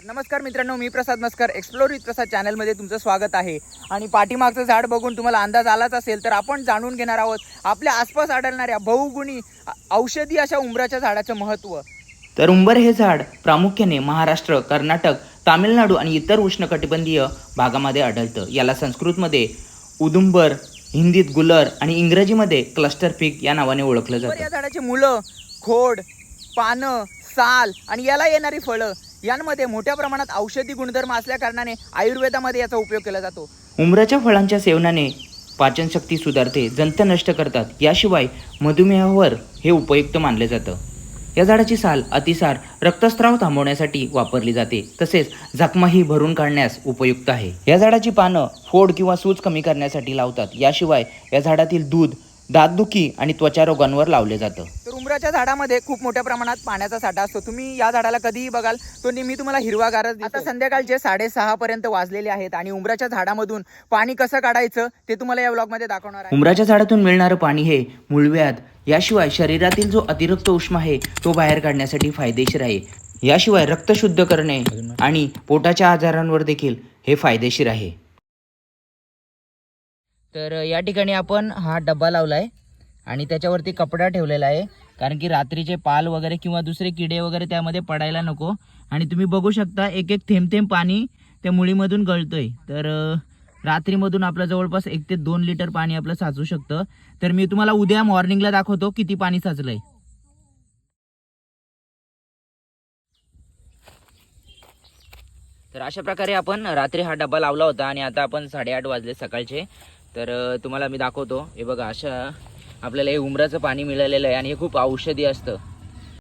तर नमस्कार मित्रांनो मी प्रसाद मस्कर एक्सप्लोर विथ प्रसाद चॅनलमध्ये तुमचं स्वागत आहे. आणि पाठीमागचं झाड बघून तुम्हाला अंदाज आलाच असेल तर आपण जाणून घेणार आहोत आपल्या आसपास आढळणाऱ्या बहुगुणी औषधी अशा उंबराच्या झाडाचं महत्त्व. तर उंबर हे झाड प्रामुख्याने महाराष्ट्र कर्नाटक तामिळनाडू आणि इतर उष्णकटिबंधीय भागामध्ये आढळतं. याला संस्कृतमध्ये उदुंबर हिंदीत गुलर आणि इंग्रजीमध्ये क्लस्टर पीक या नावाने ओळखलं तर या जातं. झाडाची मुलं खोड पानं साल आणि याला येणारी फळं यांमध्ये मोठ्या प्रमाणात औषधी गुणधर्म असल्याकारणाने आयुर्वेदामध्ये याचा उपयोग केला जातो. उमराच्या फळांच्या सेवनाने पाचनशक्ती सुधारते जंत नष्ट करतात. याशिवाय मधुमेहावर हे उपयुक्त मानले जातं. या झाडाची साल अतिसार रक्तस्राव थांबवण्यासाठी वापरली जाते. तसेच जखमाही भरून काढण्यास उपयुक्त आहे. या झाडाची पानं फोड किंवा सूज कमी करण्यासाठी लावतात. याशिवाय या झाडातील दूध दातदुखी आणि त्वचारोगांवर लावले जातं. तर उंबराच्या झाडामध्ये खूप मोठ्या प्रमाणात पाण्याचा साठा असतो. तुम्ही या झाडाला कधीही बघाल तो नेहमी तुम्हाला हिरवागारच. आता संध्याकाळचे साडेसहा पर्यंत वाजलेले आहेत आणि उंबराच्या झाडामधून पाणी कसं काढायचं ते तुम्हाला या ब्लॉगमध्ये दाखवणार आहे. उंबराच्या झाडातून मिळणारं पाणी हे मूळव्याध याशिवाय शरीरातील जो अतिरिक्त उष्मा आहे तो बाहेर काढण्यासाठी फायदेशीर आहे. याशिवाय रक्त शुद्ध करणे आणि पोटाच्या आजारांवर देखील हे फायदेशीर आहे. तर या ठिकाणी आपण हा डब्बा लावलाय. आणि त्याच्यावरती कपडा ठेवलेला आहे. कारण की रात्रीचे पाल वगैरे किंवा दुसरे किडे वगैरे त्यामध्ये पडायला नको. आणि तुम्ही बघू शकता एक एक थेंब थेंब पाणी त्या मुळीमधून गळतंय. तर रात्रीमधून आपलं जवळपास एक ते दोन लिटर पाणी आपलं साचू शकतं. तर मी तुम्हाला उद्या मॉर्निंगला दाखवतो किती पाणी साचलंय. तर अशा प्रकारे आपण रात्री हा डबा लावला होता आणि आता आपण साडेआठ वाजले सकाळचे. तर तुम्हाला मी दाखवतो. हे बघा अशा आपल्याला हे उमराचं पाणी मिळालेलं आहे आणि हे खूप औषधी असतं.